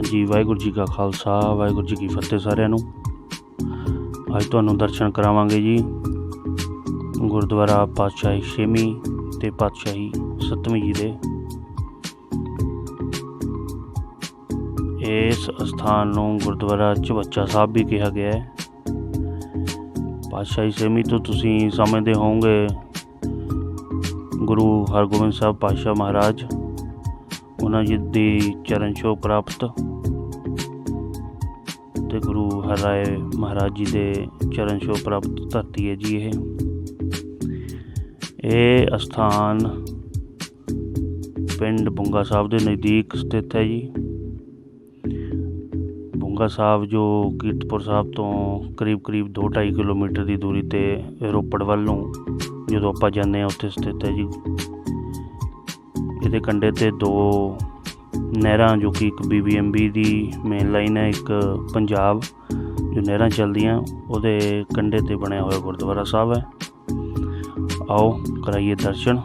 ਹਾਂਜੀ ਵਾਹਿਗੁਰੂ ਜੀ ਕਾ ਖਾਲਸਾ, ਵਾਹਿਗੁਰੂ ਜੀ ਕੀ ਫਤਿਹ ਸਾਰਿਆਂ ਨੂੰ। ਅੱਜ ਤੁਹਾਨੂੰ ਦਰਸ਼ਨ ਕਰਾਵਾਂਗੇ ਜੀ। ਗੁਰਦੁਆਰਾ ਪਾਤਸ਼ਾਹੀ ਛੇਵੀਂ ਤੇ ਪਾਤਸ਼ਾਹੀ ਸੱਤਵੀਂ ਜੀ ਦੇ। ਇਸ ਸਥਾਨ ਨੂੰ ਗੁਰਦੁਆਰਾ ਚਵੱਚਾ ਸਾਹਿਬ ਵੀ ਕਿਹਾ ਗਿਆ ਹੈ। ਪਾਤਸ਼ਾਹੀ ਛੇਵੀਂ ਤੋਂ ਤੁਸੀਂ ਸਮਝਦੇ ਹੋਵੋਗੇ, ਗੁਰੂ ਹਰਗੋਬਿੰਦ ਸਾਹਿਬ ਪਾਤਸ਼ਾਹ ਮਹਾਰਾਜ, ਉਹਨਾਂ ਜੀ ਦੀ ਚਰਨ ਛੋਹ ਪ੍ਰਾਪਤ। ਤੇ ਗੁਰੂ ਰਾਏ ਮਹਾਰਾਜ ਜੀ ਦੇ ਚਰਨ ਛੋਹ ਪ੍ਰਾਪਤ ਧਰਤੀ ਹੈ ਜੀ ਇਹ। ਇਹ ਅਸਥਾਨ ਪਿੰਡ ਬੁੰਗਾ ਸਾਹਿਬ ਦੇ ਨਜ਼ਦੀਕ ਸਥਿਤ ਹੈ ਜੀ। ਬੁੰਗਾ ਸਾਹਿਬ ਜੋ ਕੀਰਤਪੁਰ ਸਾਹਿਬ ਤੋਂ ਕਰੀਬ ਕਰੀਬ 2.5 ਕਿਲੋਮੀਟਰ ਦੀ ਦੂਰੀ ਤੇ ਰੋਪੜ ਵੱਲ ਨੂੰ ਜਦੋਂ ਆਪਾਂ ਜਾਂਦੇ ਹਾਂ ਉੱਥੇ ਸਥਿਤ ਹੈ ਜੀ। ਇਹਦੇ ਕੰਢੇ ਤੇ ਦੋ ਨਹਿਰਾਂ ਜੋ ਕਿ ਇੱਕ ਬੀਬੀਐਮਬੀ ਦੀ ਮੇਨ ਲਾਈਨ ਹੈ, ਇੱਕ ਪੰਜਾਬ ਜੋ ਨਹਿਰਾਂ ਚੱਲਦੀਆਂ, ਉਹਦੇ ਕੰਢੇ ਤੇ ਬਣਿਆ ਹੋਇਆ ਗੁਰਦੁਆਰਾ ਸਾਹਿਬ ਹੈ। ਆਓ ਕਰਾਈਏ ਦਰਸ਼ਨ।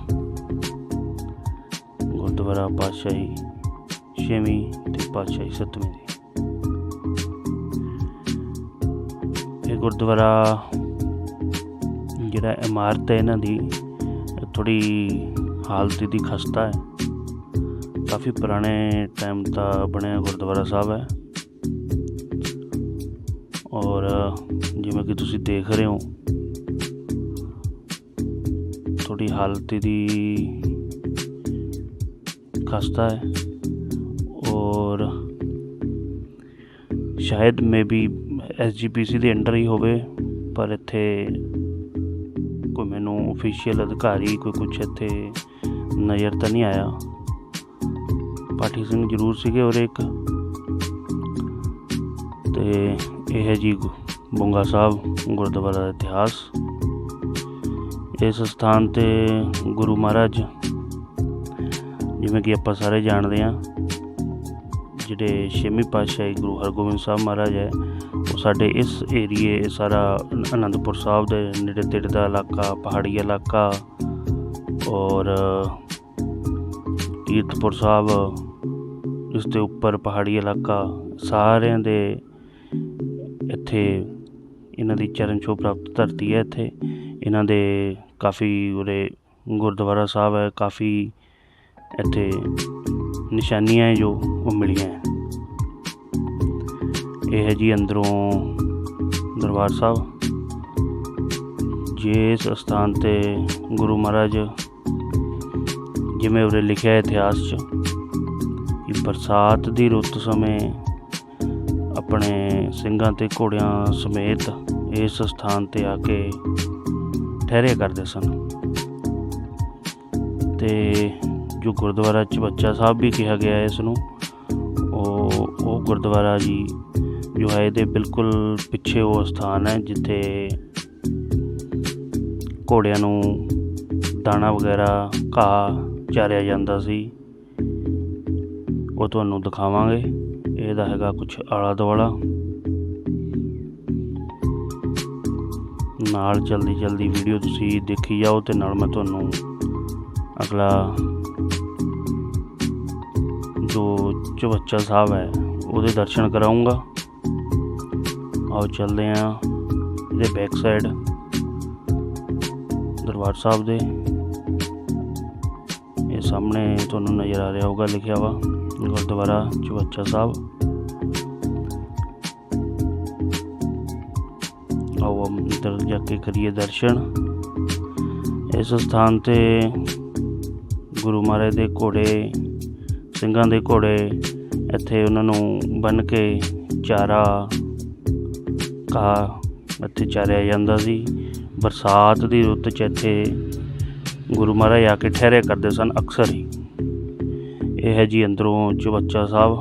ਗੁਰਦੁਆਰਾ ਪਾਤਸ਼ਾਹੀ ਛੇਵੀਂ ਤੇ ਪਾਤਸ਼ਾਹੀ ਸੱਤਵੀਂ ਦੀ। ਇਹ ਗੁਰਦੁਆਰਾ ਜਿਹੜਾ ਇਮਾਰਤ ਹੈ, ਇਹਨਾਂ ਦੀ ਥੋੜੀ ਹਾਲਤ ਦੀ ਖਸਤਾ ਹੈ। ਕਾਫੀ ਪੁਰਾਣੇ ਟਾਈਮ ਦਾ ਬਣਿਆ ਗੁਰਦੁਆਰਾ ਸਾਹਿਬ ਹੈ। ਔਰ ਜਿਵੇਂ ਕਿ ਤੁਸੀਂ ਦੇਖ ਰਹੇ ਹੋ ਥੋੜੀ ਹਾਲਤ ਦੀ ਖਸਤਾ ਹੈ। ਔਰ ਸ਼ਾਇਦ ਮੇ ਮੇਬੀ ਐਸਜੀਪੀਸੀ ਦੇ ਅੰਡਰ ਹੀ ਹੋਵੇ, ਪਰ ਇੱਥੇ ਕੋਈ ਮੈਨੂੰ ਅਫੀਸ਼ੀਅਲ ਅਧਿਕਾਰੀ ਕੋਈ ਕੁਛ ਇੱਥੇ ਨਜ਼ਰ ਤਾਂ ਨਹੀਂ ਆਇਆ। ਪਾਠੀ ਸਿੰਘ ਜ਼ਰੂਰ ਸੀਗੇ ਔਰ ਇੱਕ। ਤੇ ਇਹ ਹੈ ਜੀ ਬੰਗਾ ਸਾਹਿਬ, ਗੁਰਦੁਆਰਾ ਦਾ ਇਤਿਹਾਸ। ਇਸ ਸਥਾਨ ਤੇ ਗੁਰੂ ਮਹਾਰਾਜ, ਜਿਵੇਂ ਕਿ ਆਪਾਂ ਸਾਰੇ ਜਾਣਦੇ ਹਾਂ, ਜਿਹੜੇ ਛੇਵੀਂ ਪਾਤਸ਼ਾਹੀ ਗੁਰੂ ਹਰਗੋਬਿੰਦ ਸਾਹਿਬ ਮਹਾਰਾਜ ਹੈ, ਉਹ ਸਾਡੇ ਇਸ ਏਰੀਏ, ਸਾਰਾ ਅਨੰਦਪੁਰ ਸਾਹਿਬ ਦੇ ਨੇੜੇ ਤੇੜੇ ਦਾ ਇਲਾਕਾ, ਪਹਾੜੀ ਇਲਾਕਾ ਔਰ ਕੀਰਤਪੁਰ ਸਾਹਿਬ, ਇਸ ਦੇ ਉੱਪਰ ਪਹਾੜੀ ਇਲਾਕਾ, ਸਾਰਿਆਂ ਦੇ ਇੱਥੇ ਇਹਨਾਂ ਦੀ ਚਰਨ ਛੋਹ ਪ੍ਰਾਪਤ ਧਰਤੀ ਹੈ ਇੱਥੇ। ਇਹਨਾਂ ਦੇ ਕਾਫੀ ਉਰੇ ਗੁਰਦੁਆਰਾ ਸਾਹਿਬ ਹੈ, ਕਾਫੀ ਇੱਥੇ ਨਿਸ਼ਾਨੀਆਂ ਹੈ ਜੋ ਉਹ ਮਿਲੀਆਂ ਇਹ ਹੈ ਜੀ ਅੰਦਰੋਂ ਦਰਬਾਰ ਸਾਹਿਬ। ਜਿਸ ਸਥਾਨ ਤੇ ਗੁਰੂ ਮਹਾਰਾਜ ਜਿਵੇਂ ਉਰੇ ਲਿਖਿਆ ਇਤਿਹਾਸ 'ਚ, ਕਿ ਬਰਸਾਤ ਦੀ ਰੁੱਤ ਸਮੇਂ ਆਪਣੇ ਸਿੰਘਾਂ ਤੇ ਘੋੜਿਆਂ ਸਮੇਤ ਇਸ ਸਥਾਨ ਤੇ ਆ ਕੇ ਠਹਿਰੇ ਕਰਦੇ ਸਨ। ਤੇ ਜੋ ਗੁਰਦੁਆਰਾ ਚਬੱਚਾ ਸਾਹਿਬ ਵੀ ਕਿਹਾ ਗਿਆ ਹੈ ਇਸ ਨੂੰ ਉਹ ਉਹ ਗੁਰਦੁਆਰਾ ਜੀ ਜੋ ਹੈ ਇਹਦੇ ਬਿਲਕੁਲ ਪਿੱਛੇ ਉਹ ਸਥਾਨ ਹੈ, ਜਿੱਥੇ ਘੋੜਿਆਂ ਨੂੰ ਦਾਣਾ ਵਗੈਰਾ, ਘਾਹ ਚਾਰਿਆ ਜਾਂਦਾ ਸੀ। ਉਹ ਤੁਹਾਨੂੰ ਦਿਖਾਵਾਂਗੇ। ਇਹਦਾ ਹੈਗਾ ਕੁਝ ਆਲਾ ਦੁਆਲਾ। ਨਾਲ ਜਲਦੀ ਜਲਦੀ ਵੀਡੀਓ ਤੁਸੀਂ ਦੇਖੀ ਜਾਓ ਤੇ ਨਾਲ ਮੈਂ ਤੁਹਾਨੂੰ ਅਗਲਾ ਜੋ ਚਵੱਚਾ ਸਾਹਿਬ ਹੈ, ਉਹਦੇ ਦਰਸ਼ਨ ਕਰਾਉਂਗਾ ਆਓ ਚੱਲਦੇ ਆਂ ਇਹਦੇ ਬੈਕ ਸਾਈਡ ਦਰਬਾਰ ਸਾਹਿਬ ਦੇ। ਸਾਹਮਣੇ ਤੁਹਾਨੂੰ ਨਜ਼ਰ ਆ ਰਿਹਾ ਹੋਗਾ ਲਿਖਿਆ ਵਾ, ਗੁਰਦੁਆਰਾ ਚਵੱਚਾ ਸਾਹਿਬ। ਆਓ ਅੰਦਰ ਜਾ ਕੇ ਕਰੀਏ ਦਰਸ਼ਨ। ਇਸ ਸਥਾਨ ਤੇ ਗੁਰੂ ਮਹਾਰਾਜ ਦੇ ਘੋੜੇ, ਸਿੰਘਾਂ ਦੇ ਘੋੜੇ, ਇੱਥੇ ਉਹਨਾਂ ਨੂੰ ਬੰਨ ਕੇ ਚਾਰਾ ਕਾ ਇੱਥੇ ਚਾਰਿਆ ਜਾਂਦਾ ਸੀ। ਬਰਸਾਤ ਦੀ ਰੁੱਤ 'ਚ ਇੱਥੇ ਗੁਰੂ ਮਹਾਰਾਜ ਆ ਕੇ ਠਹਿਰੇ ਕਰਦੇ ਸਨ ਅਕਸਰ ਹੀ। ਇਹ ਹੈ ਜੀ ਅੰਦਰੋਂ ਚਵੱਚਾ ਸਾਹਿਬ,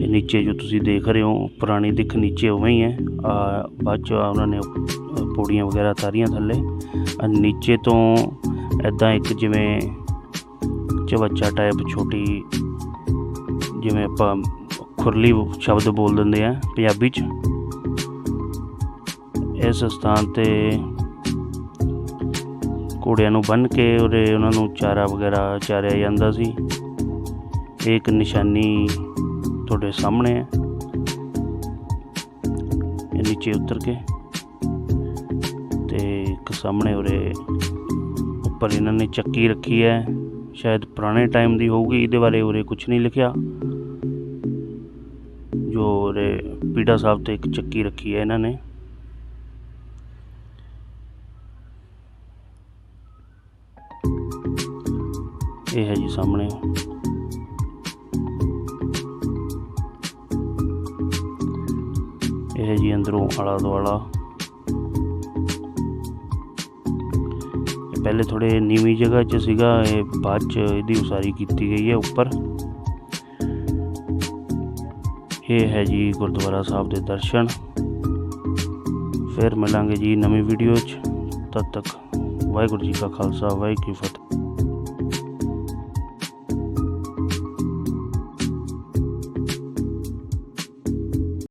ਇਹ ਨੀਚੇ ਜੋ ਤੁਸੀਂ ਦੇਖ ਰਹੇ ਹੋ, ਪੁਰਾਣੀ ਦਿੱਖ ਨੀਚੇ ਉਵੇਂ ਹੀ ਹੈ। ਆ ਬਾਅਦ ਚ ਉਹਨਾਂ ਨੇ ਪੌੜੀਆਂ ਵਗੈਰਾ ਤਾਰੀਆਂ ਥੱਲੇ। ਨੀਚੇ ਤੋਂ ਐਦਾਂ ਇੱਕ ਜਿਵੇਂ ਚਵੱਚਾ ਟਾਈਪ ਛੋਟੀ ਜਿਵੇਂ ਆਪਾਂ ਖੁਰਲੀ ਸ਼ਬਦ ਬੋਲ ਦਿੰਦੇ ਆ ਪੰਜਾਬੀ ਚ। ਇਸ ਸਥਾਨ ਤੇ ਘੋੜਿਆਂ ਨੂੰ ਬੰਨ ਕੇ ਉਰੇ ਉਹਨਾਂ ਨੂੰ ਚਾਰਾ ਵਗੈਰਾ ਚਾਰਿਆ ਜਾਂਦਾ ਸੀ। ਇਹ ਇੱਕ ਨਿਸ਼ਾਨੀ ਤੁਹਾਡੇ ਸਾਹਮਣੇ ਹੈ। ਇਹ ਨੀਚੇ ਉਤਰ ਕੇ ਤੇ ਇੱਕ ਸਾਹਮਣੇ ਉਰੇ ਉੱਪਰ ਇਹਨਾਂ ਨੇ ਚੱਕੀ ਰੱਖੀ ਹੈ। ਸ਼ਾਇਦ ਪੁਰਾਣੇ ਟਾਈਮ ਦੀ ਹੋਊਗੀ, ਇਹਦੇ ਬਾਰੇ ਉਰੇ ਕੁਝ ਨਹੀਂ ਲਿਖਿਆ। ਜੋ ਉਰੇ ਪੀੜਾ ਸਾਹਿਬ ਤੇ ਇੱਕ ਚੱਕੀ ਰੱਖੀ ਹੈ ਇਹਨਾਂ ਨੇ। ਇਹ ਹੈ ਜੀ ਸਾਹਮਣੇ। ਇਹ ਹੈ ਜੀ ਅੰਦਰੋਂ ਆਲਾ ਦੁਆਲਾ। ਪਹਿਲੇ ਥੋੜੇ ਨੀਵੀਂ ਜਗ੍ਹਾ 'ਚ ਸੀਗਾ, ਇਹ ਬਾਅਦ 'ਚ ਇਹਦੀ ਉਸਾਰੀ ਕੀਤੀ ਗਈ ਹੈ ਉੱਪਰ। ਇਹ ਹੈ ਜੀ ਗੁਰਦੁਆਰਾ ਸਾਹਿਬ ਦੇ ਦਰਸ਼ਨ। ਫਿਰ ਮਿਲਾਂਗੇ ਜੀ ਨਵੀਂ ਵੀਡੀਓ 'ਚ। ਤਦ ਤੱਕ ਵਾਹਿਗੁਰੂ ਜੀ ਕਾ ਖਾਲਸਾ, ਵਾਹਿਗੁਰੂ ਜੀ ਫਤਿਹ।